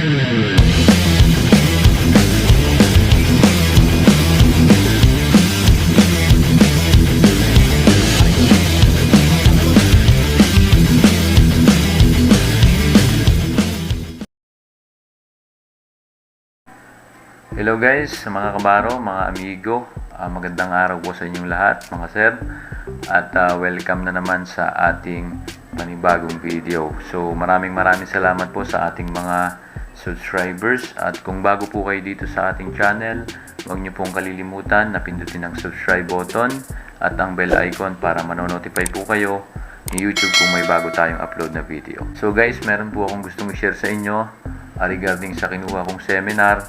Hello guys, mga kabaro, mga amigo. Ah, magandang araw po sa inyong lahat, mga sir. At ah, welcome na naman sa ating panibagong video. So maraming maraming salamat po sa ating mga subscribers. At kung bago po kayo dito sa ating channel, huwag niyo pong kalilimutan na pindutin ang subscribe button at ang bell icon para manonotify po kayo ni YouTube kung may bago tayong upload na video. So guys, meron po akong gustong i-share sa inyo regarding sa kinuha kong seminar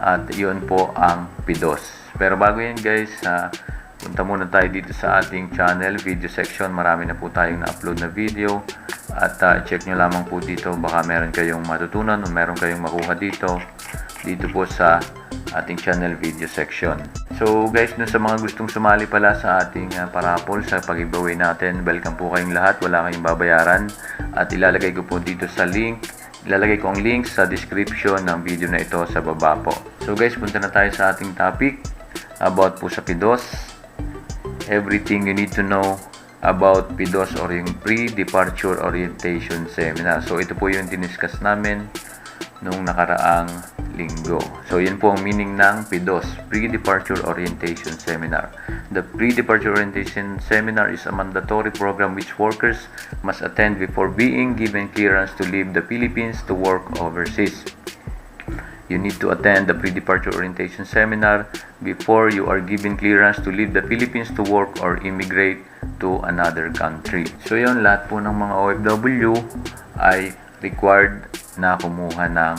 at iyon po ang PIDOS. Pero bago yan guys, ah, punta muna tayo dito sa ating channel, video section. Marami na po tayong na-upload na video at ah, check nyo lamang po dito baka meron kayong matutunan o meron kayong makuha dito dito po sa ating channel video section. So guys, dun sa mga gustong sumali pala sa ating ah, parapol sa pag-giveaway natin, welcome po kayong lahat, wala kayong babayaran at ilalagay ko po dito sa link Ilalagay ko ang link sa description ng video na ito sa baba po. So guys, punta na tayo sa ating topic about po sa PIDOS. Everything you need to know about PIDOS or yung Pre-Departure Orientation Seminar. So ito po yung diniscuss namin nung nakaraang linggo. So yun po ang meaning ng PIDOS, Pre-Departure Orientation Seminar. The Pre-Departure Orientation Seminar is a mandatory program which workers must attend before being given clearance to leave the Philippines to work overseas. You need to attend the pre-departure orientation seminar before you are given clearance to leave the Philippines to work or immigrate to another country. So yun, lahat po ng mga OFW ay required na kumuha ng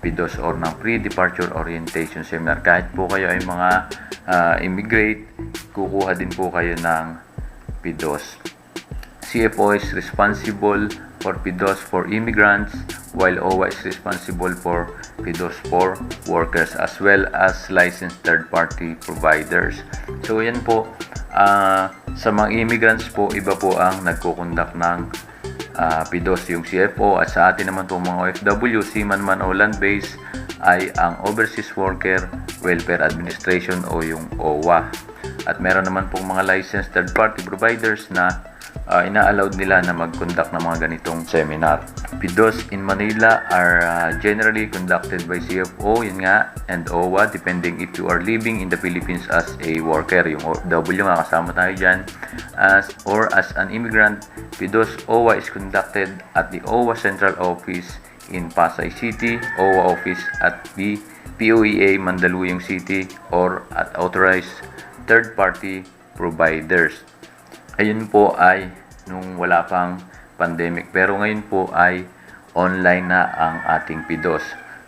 PIDOS or ng pre-departure orientation seminar. Kahit po kayo ay mga ah, immigrate, kukuha din po kayo ng PIDOS. CFO is responsible for PIDOS for immigrants while OWA is responsible for PIDOS for workers as well as licensed third-party providers. So yan po, ah, sa mga immigrants po, iba po ang nagkukondak ng ah, PIDOS yung CFO at sa atin naman po mga OFW, seaman man o land-based ay ang Overseas Worker Welfare Administration o yung OWA. At meron naman pong mga licensed third-party providers na uh, ina-allowed nila na mag-conduct ng mga ganitong seminar. PIDOS in Manila are uh, generally conducted by CFO, yun nga, and OWA, depending if you are living in the Philippines as a worker. Yung OFW nga, kasama tayo dyan. As, or as an immigrant, PIDOS OWA is conducted at the OWA Central Office in Pasay City, OWA office at the POEA Mandaluyong City or at authorized third-party providers. Ayun po ay nung wala pang pandemic. Pero ngayon po ay online na ang ating PIDOS.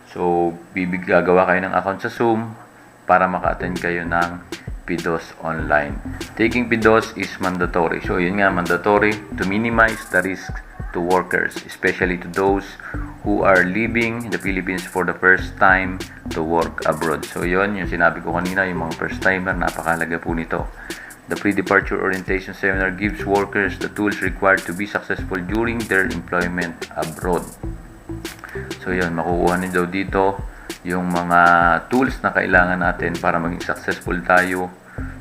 So, bibig gagawa kayo ng account sa Zoom para maka-attend kayo ng PIDOS online. Taking PIDOS is mandatory. So, yun nga, mandatory to minimize the risk to workers, especially to those who are leaving the Philippines for the first time to work abroad. So, yun, yung sinabi ko kanina, yung mga first timer, napakalaga po nito. The pre-departure orientation seminar gives workers the tools required to be successful during their employment abroad. So yun, makukuha niyo daw dito yung mga tools na kailangan natin para maging successful tayo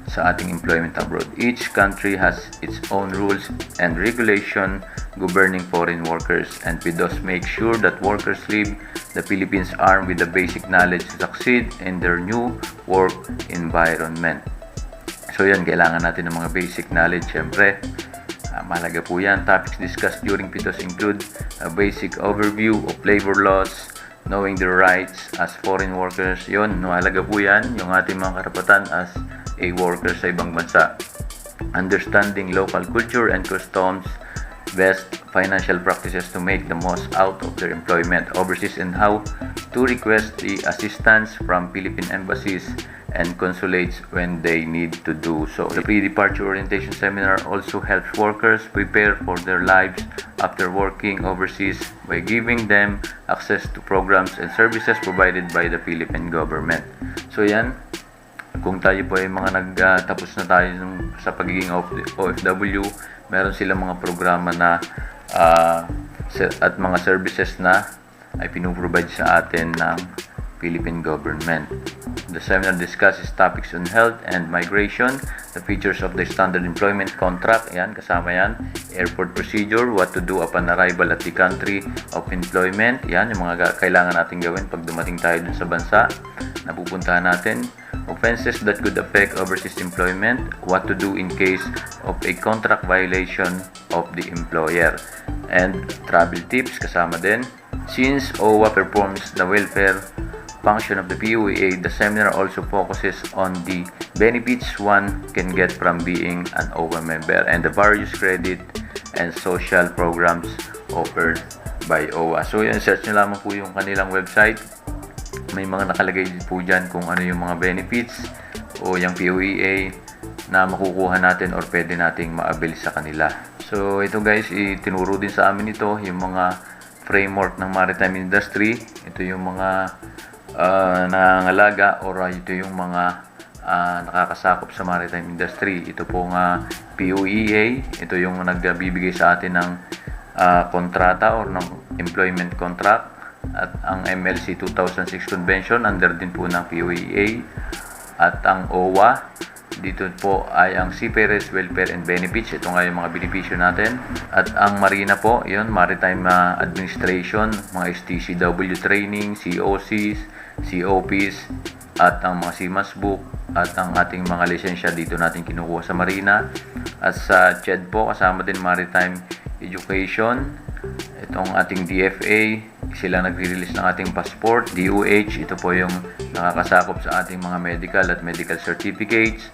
sa ating employment abroad. Each country has its own rules and regulation governing foreign workers and PIDOS make sure that workers leave the Philippines armed with the basic knowledge to succeed in their new work environment. So yan, kailangan natin ng mga basic knowledge. Siyempre, uh, mahalaga po yan. Topics discussed during PITOS include a basic overview of labor laws, knowing their rights as foreign workers. Yun, mahalaga po yan, yung ating mga karapatan as a worker sa ibang bansa. Understanding local culture and customs, best financial practices to make the most out of their employment overseas and how to request the assistance from Philippine embassies and consulates when they need to do so. The pre-departure orientation seminar also helps workers prepare for their lives after working overseas by giving them access to programs and services provided by the Philippine government. So yan, kung tayo po ay mga nagtapos na tayo sa pagiging OF- OFW, meron silang mga programa na ser- at mga services na ay pinuprovide sa atin ng Philippine government. The seminar discusses topics on health and migration, the features of the standard employment contract, yan, kasama yan, airport procedure, what to do upon arrival at the country of employment, yan, yung mga ga- kailangan natin gawin pag dumating tayo dun sa bansa na pupuntahan natin, offenses that could affect overseas employment, what to do in case of a contract violation of the employer, and travel tips kasama din. Since OWA performs the welfare function of the PUEA, the seminar also focuses on the benefits one can get from being an OWA member and the various credit and social programs offered by OWA. So, yun, search nyo lamang po yung kanilang website. May mga nakalagay po dyan kung ano yung mga benefits o yung PUEA na makukuha natin or pwede nating ma-avail sa kanila. So, ito guys, itinuro din sa amin ito yung mga framework ng maritime industry. Ito yung mga uh, nangangalaga or uh, ito yung mga ah, nakakasakop sa maritime industry. Ito po nga POEA, ito yung nagbibigay sa atin ng ah, kontrata or ng employment contract at ang MLC 2006 Convention under din po ng POEA at ang OWA dito po ay ang Seafarers Welfare and Benefits. Ito nga yung mga benepisyo natin. At ang Marina po, yun, Maritime ah, Administration, mga STCW training, COCs, COPs, at ang mga CMAS book, at ang ating mga lisensya dito natin kinukuha sa Marina. At sa CHED po, kasama din Maritime Education, itong ating DFA, sila nagre-release ng ating passport, DOH, ito po yung nakakasakop sa ating mga medical at medical certificates.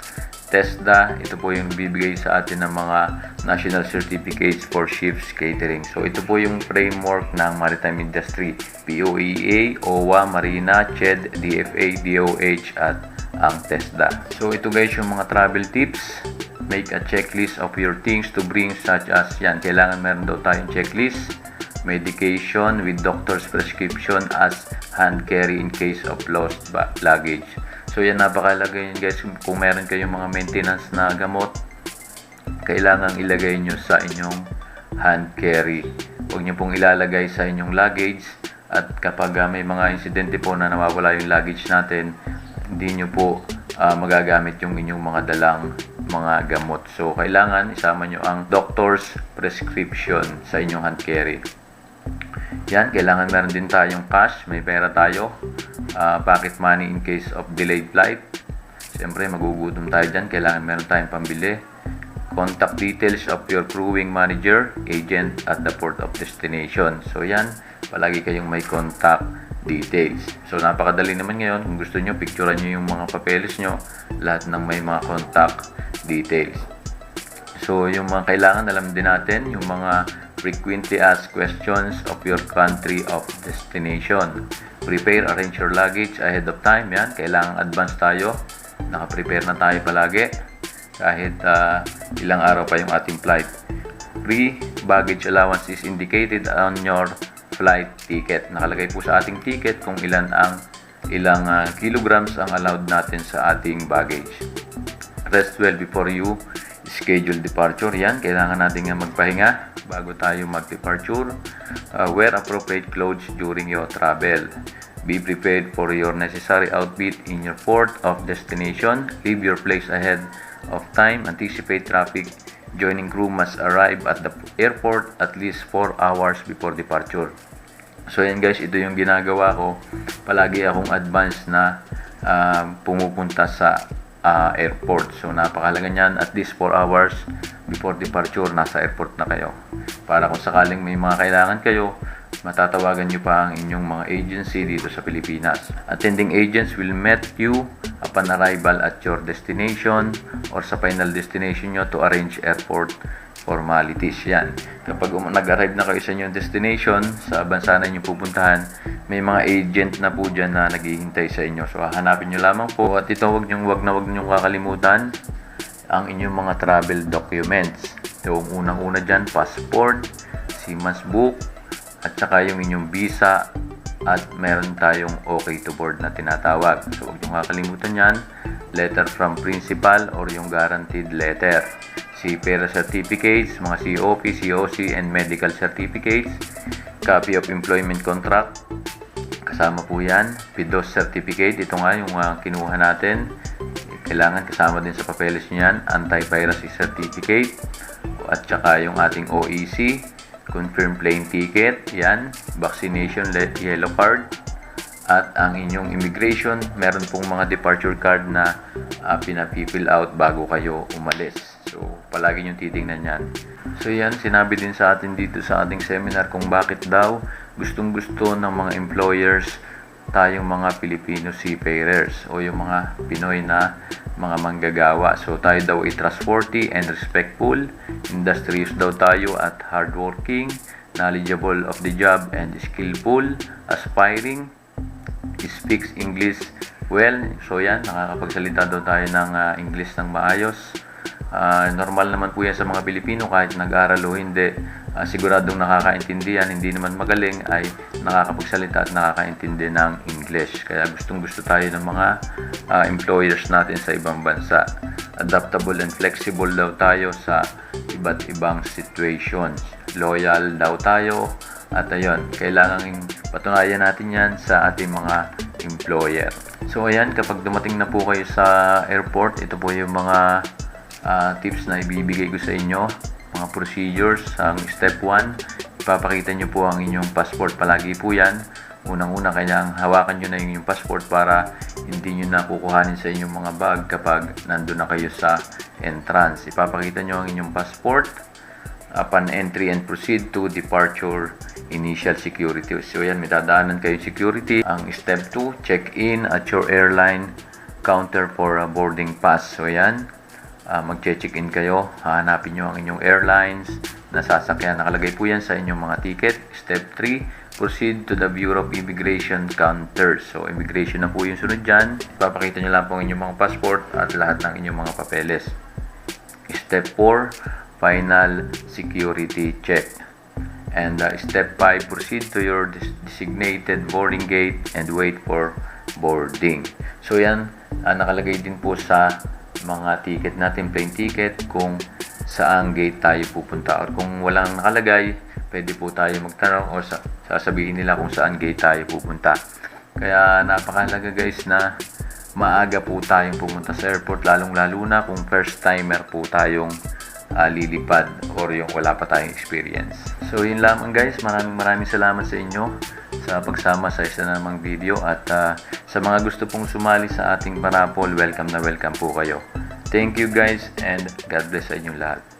TESDA, ito po yung bibigay sa atin ng mga national certificates for ships catering. So ito po yung framework ng maritime industry. POEA, OWA, Marina, CHED, DFA, DOH at ang TESDA. So ito guys yung mga travel tips. Make a checklist of your things to bring such as yan. Kailangan meron daw tayong checklist medication with doctor's prescription as hand carry in case of lost luggage. So yan napakalaga yun guys kung meron kayong mga maintenance na gamot kailangang ilagay nyo sa inyong hand carry. Huwag nyo pong ilalagay sa inyong luggage at kapag ah, may mga insidente po na nawawala yung luggage natin, hindi nyo po ah, magagamit yung inyong mga dalang mga gamot. So, kailangan isama nyo ang doctor's prescription sa inyong hand carry. Yan, kailangan meron din tayong cash, may pera tayo. Ah, pocket money in case of delayed flight. Siyempre, magugutom tayo dyan. Kailangan meron tayong pambili. Contact details of your crewing manager, agent at the port of destination. So, yan, palagi kayong may contact details. So, napakadali naman ngayon. Kung gusto nyo, picturean nyo yung mga papeles nyo. Lahat ng may mga contact details. So, yung mga kailangan alam din natin, yung mga frequently asked questions of your country of destination. Prepare, arrange your luggage ahead of time. Yan, kailangan advance tayo. Naka-prepare na tayo palagi. Kahit ah, ilang araw pa yung ating flight. Free baggage allowance is indicated on your flight ticket. Nakalagay po sa ating ticket kung ilan ang ilang ah, kilograms ang allowed natin sa ating baggage rest well before you schedule departure. Yan, kailangan natin nga magpahinga bago tayo mag-departure. Uh, wear appropriate clothes during your travel. Be prepared for your necessary outfit in your port of destination. Leave your place ahead of time. Anticipate traffic. Joining crew must arrive at the airport at least 4 hours before departure. So yan guys, ito yung ginagawa ko. Palagi akong advance na ah, pumupunta sa ah, airport. So napakalaga niyan at least 4 hours before departure nasa airport na kayo. Para kung sakaling may mga kailangan kayo, matatawagan nyo pa ang inyong mga agency dito sa Pilipinas. Attending agents will meet you upon arrival at your destination or sa final destination nyo to arrange airport formalities yan. Kapag um, nag-arrive na kayo sa inyong destination, sa bansa na inyong pupuntahan, may mga agent na po dyan na naghihintay sa inyo. So, hanapin nyo lamang po. At ito, wag nyo, wag na wag nyo kakalimutan ang inyong mga travel documents. Yung unang-una dyan, passport, SIMAS book, at saka yung inyong visa, at meron tayong okay to board na tinatawag. So, huwag nyo kakalimutan yan. Letter from principal or yung guaranteed letter. CPERA certificates, mga COP, COC, and medical certificates. copy of employment contract, kasama po yan. PIDOS certificate, ito nga yung ah, kinuha natin. Kailangan kasama din sa papeles nyo yan, anti-piracy certificate, at saka yung ating OEC, confirm plane ticket, yan, vaccination yellow card, at ang inyong immigration, meron pong mga departure card na uh, pinapifill out bago kayo umalis. So, palagi nyo titingnan yan. So, yan, sinabi din sa atin dito sa ating seminar kung bakit daw gustong gusto ng mga employers tayong mga Filipino seafarers o yung mga Pinoy na mga manggagawa. So, tayo daw ay trustworthy and respectful, industrious daw tayo at hardworking, knowledgeable of the job and skillful, aspiring, speaks English well. So yan, nakakapagsalita daw tayo ng ah, English ng maayos. Ah, normal naman po yan sa mga Pilipino kahit nag-aral o hindi. Ah, siguradong nakakaintindi yan, hindi naman magaling ay nakakapagsalita at nakakaintindi ng English. Kaya gustong gusto tayo ng mga ah, employers natin sa ibang bansa. Adaptable and flexible daw tayo sa iba't ibang situations. Loyal daw tayo at ayun, kailangan patunayan natin yan sa ating mga employer. So ayan, kapag dumating na po kayo sa airport, ito po yung mga ah, tips na ibibigay ko sa inyo, mga procedures. Ang step 1, ipapakita nyo po ang inyong passport. Palagi po yan. Unang-una, kailangan hawakan nyo na yung inyong passport para hindi nyo na kukuhanin sa inyong mga bag kapag nandun na kayo sa entrance. Ipapakita nyo ang inyong passport upon entry and proceed to departure initial security. So yan, may dadaanan kayo security. Ang step 2, check in at your airline counter for a boarding pass. So yan, ah, mag-check in kayo. Hahanapin nyo ang inyong airlines na sasakyan. Nakalagay po yan sa inyong mga ticket. Step 3, proceed to the Bureau of Immigration counter. So, immigration na po yung sunod dyan. Ipapakita nyo lang po ang inyong mga passport at lahat ng inyong mga papeles. Step 4, final security check. And uh, step 5, proceed to your des- designated boarding gate and wait for boarding. So yan, uh, nakalagay din po sa mga ticket natin, plane ticket, kung saang gate tayo pupunta. Or kung walang nakalagay, pwede po tayo magtanong o sa- sasabihin nila kung saan gate tayo pupunta. Kaya napakalaga guys na maaga po tayong pumunta sa airport, lalong-lalo na kung first timer po tayong ah, lilipad or yung wala pa tayong experience. So yun lamang guys, maraming maraming salamat sa inyo sa pagsama sa isa na namang video at ah, sa mga gusto pong sumali sa ating parapol, welcome na welcome po kayo. Thank you guys and God bless sa inyong lahat.